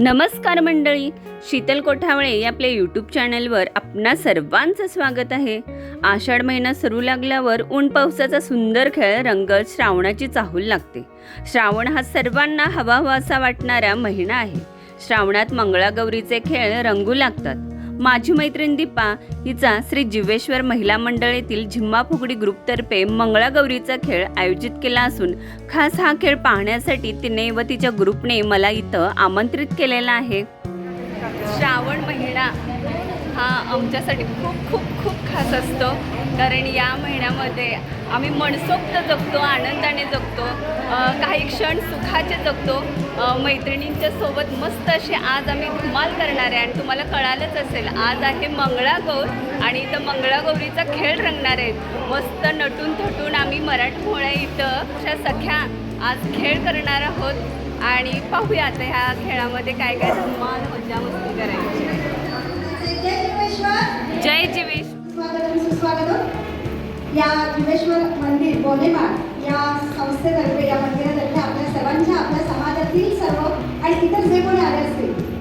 नमस्कार मंडळी शीतल कोठावळे या आपल्या यूट्यूब चॅनलवर आपणा सर्वांचं स्वागत आहे. आषाढ महिना सुरू लागल्यावर ऊन पावसाचा सुंदर खेळ रंगत श्रावणाची चाहूल लागते. श्रावण हा सर्वांना हवा हवा असा वाटणारा महिना आहे. श्रावणात मंगळागौरीचे खेळ रंगू लागतात. माझी मैत्रीण दीपा हिचा श्री जिवेश्वर महिला मंडळ येथील झिम्मा फुगडी ग्रुपतर्फे मंगळागौरीचा खेळ आयोजित केला असून खास हा खेळ पाहण्यासाठी तिने व तिच्या ग्रुपने मला इथं आमंत्रित केलेला आहे. श्रावण महिना हा आमच्यासाठी खूप खूप खूप खास असतो. कारण या महिन्यामध्ये आम्ही मनसोक्त जगतो आनंदाने जगतो काही क्षण सुखाचे जगतो. मैत्रिणींच्या सोबत मस्त असे आज आम्ही धमाल करणार आहे. आणि तुम्हाला कळालंच असेल आज आहे मंगळागौर आणि इथं मंगळागौरीचा खेळ रंगणार आहेत मस्त नटून थटून आम्ही मराठमोळ्या इथं अशा सख्या आज खेळ करणार आहोत. आणि पाहूया आता ह्या खेळामध्ये काय काय धमाल मजा मस्ती करायची. जय जीवेश. स्वागतम सुस्वागतम. या जीवेश्वर मंदिर बोलेमाड या संस्थेतर्फे या मंदिरातर्फे आपल्या सर्वांच्या आपल्या समाजातील सर्व आणि इतर जे कोणी आले असतील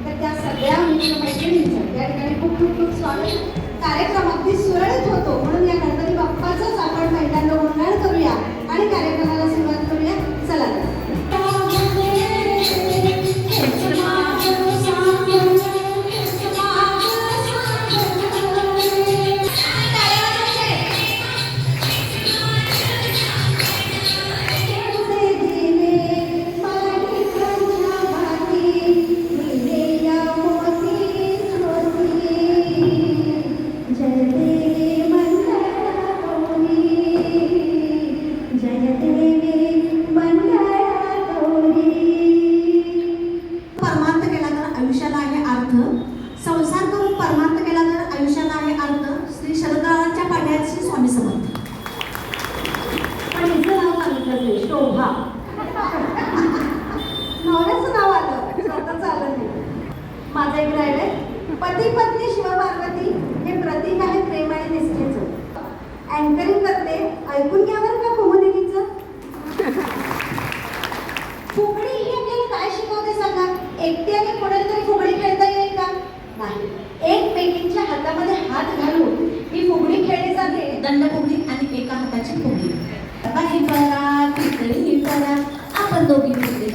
आपण दोघी फुगडी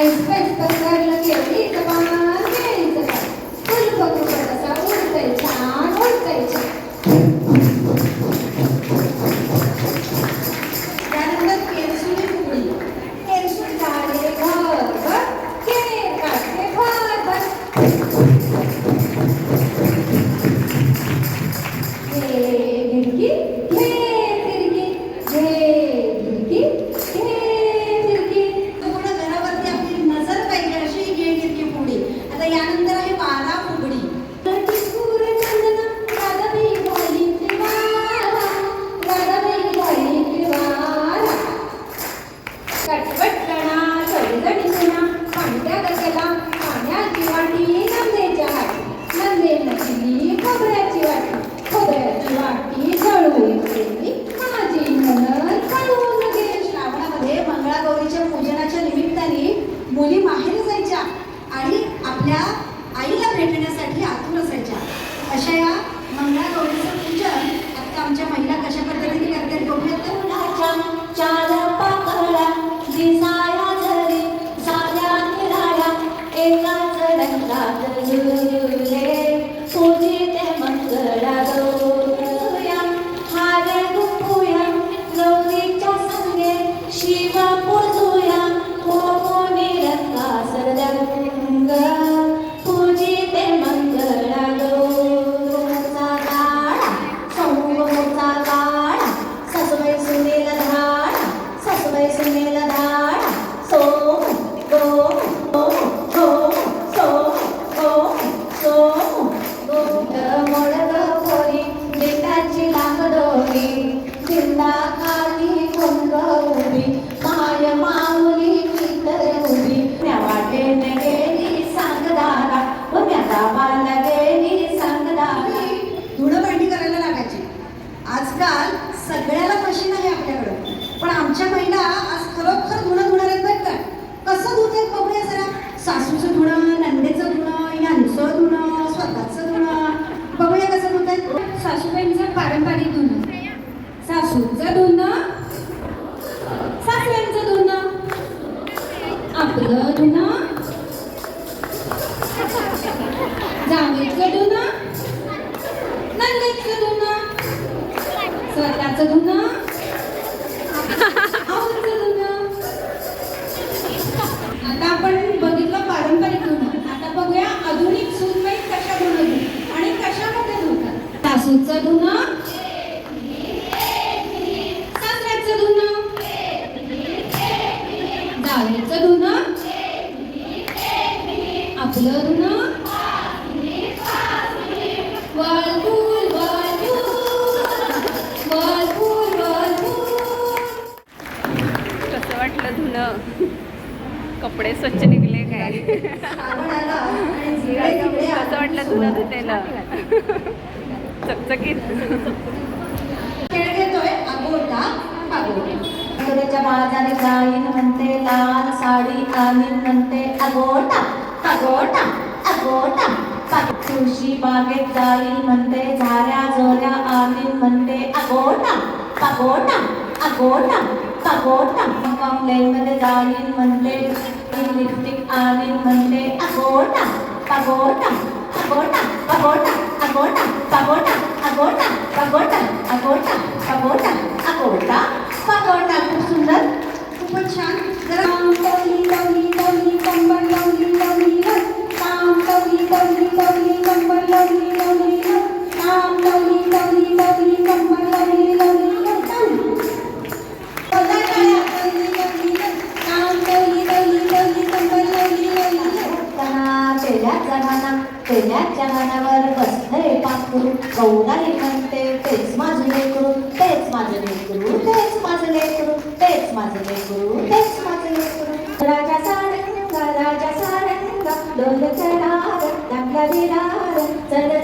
ಐದು ರೂಪಾಯಿ ಇಪ್ಪತ್ತಾರು ಲಕ್ಷ ಐದು ರೂಪಾಯಿ गजरेच्या बाजाने गाईन म्हणते लाल साडी कानीन म्हणते अगोटा अगोटा अगोटा तुळशी बागेत जाईन म्हणते झाऱ्या झोल्या आलीन म्हणते अगोटा पगोटा अगोटा पगोटा कॉम्प्लेनमध्ये जाईन म्हणते लिपस्टिक आलीन म्हणते अगोटा पगोटा पगोटा पगोटा पगोटा पगोटा पगोटा अगोटा पगोटा पगोटा अगोटा पाकवड खूप सुंदर खूपच छान जरा लावली लावली लावली कंबळ लावली लावली काम लावली लावली लावली कंबळ लावली लावली काम लावली लावली लावली कंबळ लावली लावली जमाना पहिल्याच जमानावर बसलं रे पाकू गौडा रे ते तेच माझे madre guru es madre guru raja sarenga raja sarenga dolcha raga dangari raga sarenga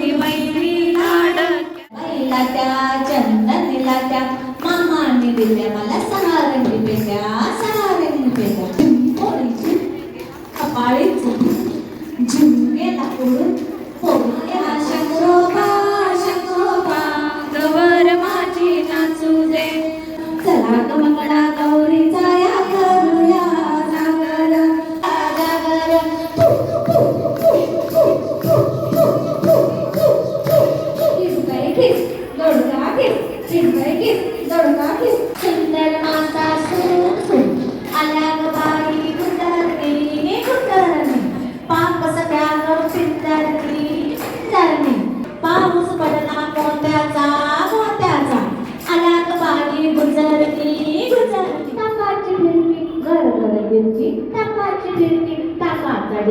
तुझी मैत्री लाडक्या त्या चंदनी त्या मामांनी दिल्या मला सहाऱ्यांनी पेट्या सहाऱ्यांनी पेट्या पोळीची कपाळीची झुमके लाकडून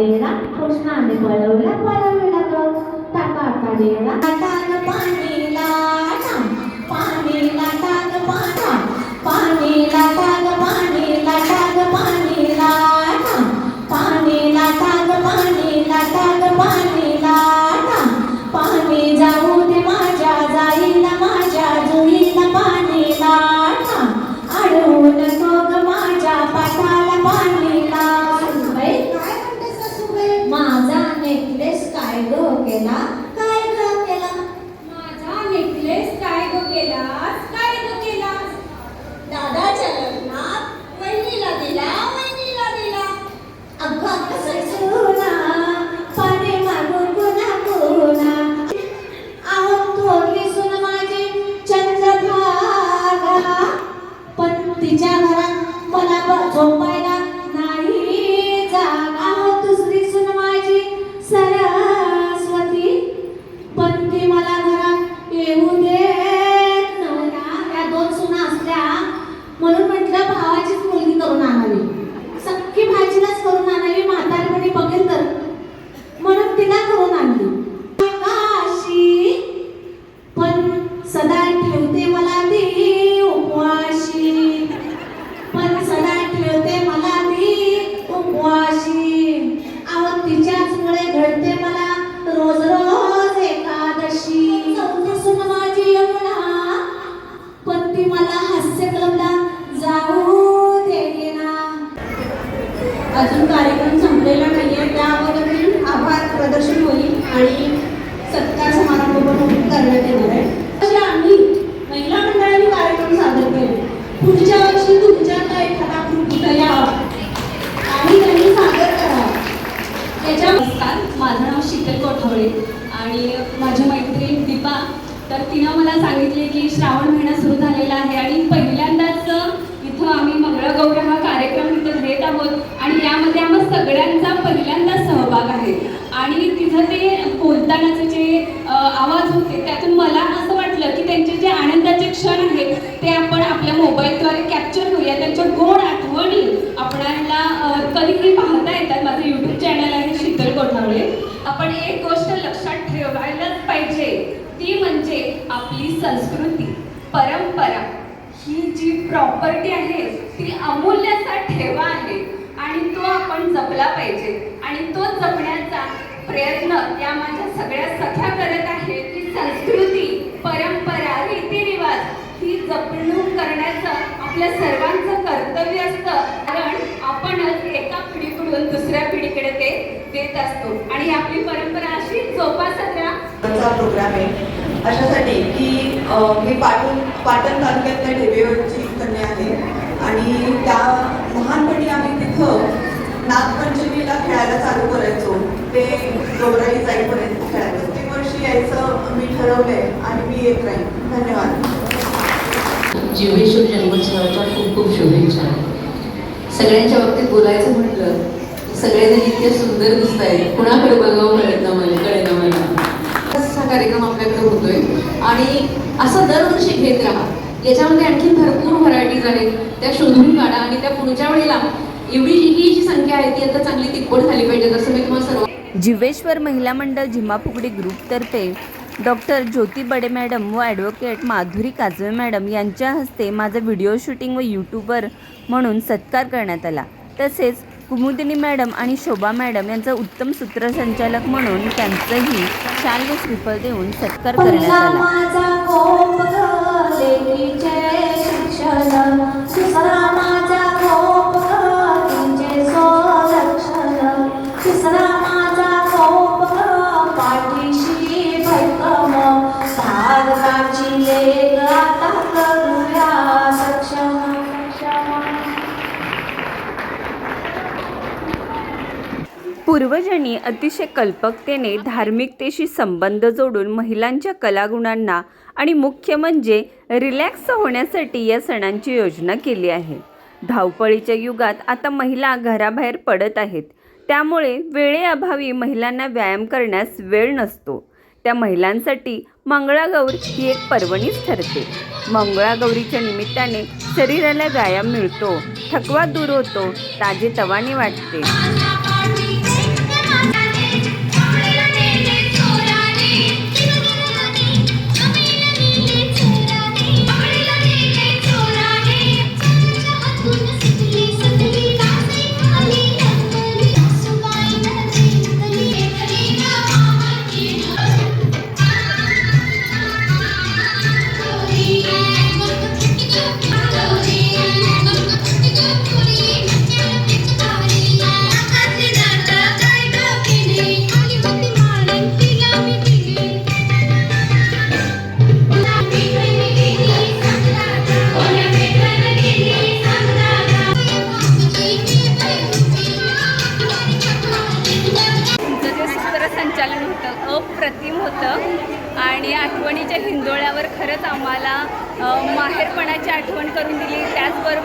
soledad constante con la कौतुक करण्यात येणार आहे आम्ही महिला मंडळाने कार्यक्रम सादर केले पुढच्या वर्षी तुमच्यातला एखादा ग्रुप यावा आणि त्यांनी सादर करावा त्याच्या नमस्कार माझं नाव शीतल कोठावळे आणि माझी मैत्रीण दीपा तर तिनं मला सांगितले की श्रावण महिना सुरू झालेला आहे आणि पहिल्यांदाच इथं आम्ही मंगळगौर हा कार्यक्रम इथं घेत आहोत आणि यामध्ये आम्हा सगळ्यांचा पहिल्यांदाच सहभाग आहे आणि तिथं ते बोलतानाचं जे आवाज होते त्यातून मला असं वाटलं की त्यांचे जे आनंदाचे क्षण आहेत ते आपण आपल्या मोबाईलद्वारे कॅप्चर करूया. त्यांच्या गोड आठवणी आपल्याला कधीही पाहता येतात. माझं यूट्यूब चॅनल आहे शीतल कोठावळे आपण एक गोष्ट लक्षात ठेवायलाच पाहिजे. ती म्हणजे आपली संस्कृती परंपरा. ही जी प्रॉपर्टी आहे ती अमूल्यचा ठेवा आहे. आणि तो आपण जपला पाहिजे. आणि तो जपण्याचा प्रयत्न या माझ्या सगळ्या सख्या करत आहेत की संस्कृती परंपरा रीतिरिवाज ही जपणूक करण्याचं आपल्या सर्वांचं कर्तव्य असतं. कारण आपणच एका पिढीकडून दुसऱ्या पिढीकडे ते देत असतो. आणि आपली परंपरा अशी जोपासत राहा प्रोग्राम आहे. अशासाठी की मी पाटण पाटण तालुक्यातल्या ढेबेवरची कन्या आहे. आणि त्या लहानपणी आम्ही तिथं नागपंचमीला खेळायला चालू करायचो. ते गौराई जाईपर्यंत खेळायचो. प्रत्येक वर्षी यायचं मी ठरवलंय आणि मी येत राहील धन्यवाद. जीवेश्वर जन्मोत्सवाच्या खूप खूप शुभेच्छा. सगळ्यांच्या बाबतीत बोलायचं म्हटलं की सगळेजण इतके सुंदर दिसत आहेत. कुणाकडे बघावं कळत ना मला कळेना मला. असा कार्यक्रम आपल्याकडे होतोय. आणि असं दरवर्षी घेत राहा. याच्यामध्ये आणखी भरपूर व्हरायटीज आहेत. त्या शोधून काढा आणि त्या पुढच्या वेळेला एवढी ही जी संख्या आहे ती आता चांगली तिप्पट झाली पाहिजे तसं मी तुम्हाला सर्व जिवेश्वर महिला मंडळ झिमाफुगडी ग्रुपतर्फे डॉक्टर ज्योती बडे मॅडम व ॲडव्होकेट माधुरी काजवे मॅडम यांच्या हस्ते माझं व्हिडिओ शूटिंग व यूट्यूबर म्हणून सत्कार करण्यात आला. तसेच कुमुदिनी मॅडम आणि शोभा मॅडम यांचा उत्तम सूत्रसंचालक म्हणून त्यांचंही शाल व श्रीफळ देऊन सत्कार करण्यात आला. पूर्वजांनी अतिशय कल्पकतेने धार्मिकतेशी संबंध जोडून महिलांच्या कलागुणांना आणि मुख्य म्हणजे रिलॅक्स होण्यासाठी या सणांची योजना केली आहे. धावपळीच्या युगात आता महिला घराबाहेर पडत आहेत. त्यामुळे वेळेअभावी महिलांना व्यायाम करण्यास वेळ नसतो. त्या महिलांसाठी मंगळागौर ही एक पर्वणीच ठरते. मंगळागौरीच्या निमित्ताने शरीराला व्यायाम मिळतो थकवा दूर होतो ताजे तवाने वाटते.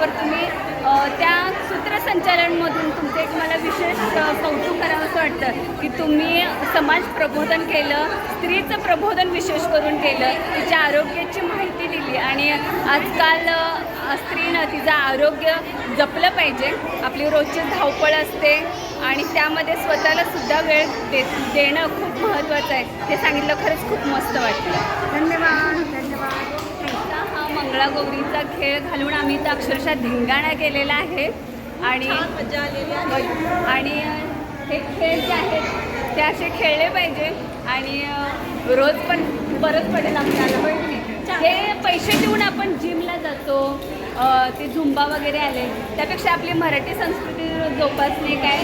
त्याचबरोबर तुम्ही त्या सूत्रसंचालनमधून तुमचं एक मला विशेष कौतुक करावं असं वाटतं की तुम्ही समाज प्रबोधन केलं स्त्रीचं प्रबोधन विशेष करून केलं तिच्या आरोग्याची माहिती दिली आणि आजकाल स्त्रीनं तिचं आरोग्य जपलं पाहिजे. आपली रोजची धावपळ असते आणि त्यामध्ये स्वतःला सुद्धा वेळ दे देणं खूप महत्त्वाचं आहे. ते सांगितलं खरंच खूप मस्त वाटलं. धन्यवाद. हा मंगळागौरीचा खेळ घालून आम्ही इथं अक्षरशः धिंगाणा केलेला आहे. आणि आणि हे खेळ जे आहेत ते असे खेळले पाहिजे. आणि रोज पण बरंच पडेल आपल्याला होय की नाही? हे पैसे देऊन आपण जिमला जातो ते झुंबा वगैरे आले. त्यापेक्षा आपली मराठी संस्कृती जोपासणे काय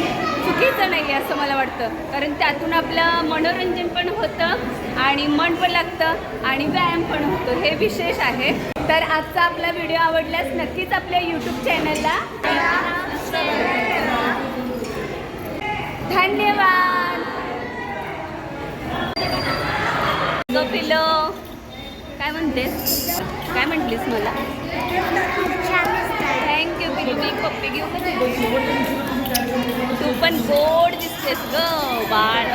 चुकीचं नाही आहे असं मला वाटतं. कारण त्यातून आपलं मनोरंजन पण होतं आणि मन पण लागतं आणि व्यायाम पण होतो. हे विशेष आहे. तर आजचा आपला व्हिडिओ आवडल्यास नक्कीच आपल्या यूट्यूब चॅनलला धन्यवाद. ग पिलो काय म्हणतेस काय म्हटलीस मला? थँक्यू पिलू मी पप्पी घेऊ का तू पण गोड दिसतेस ग बाळ.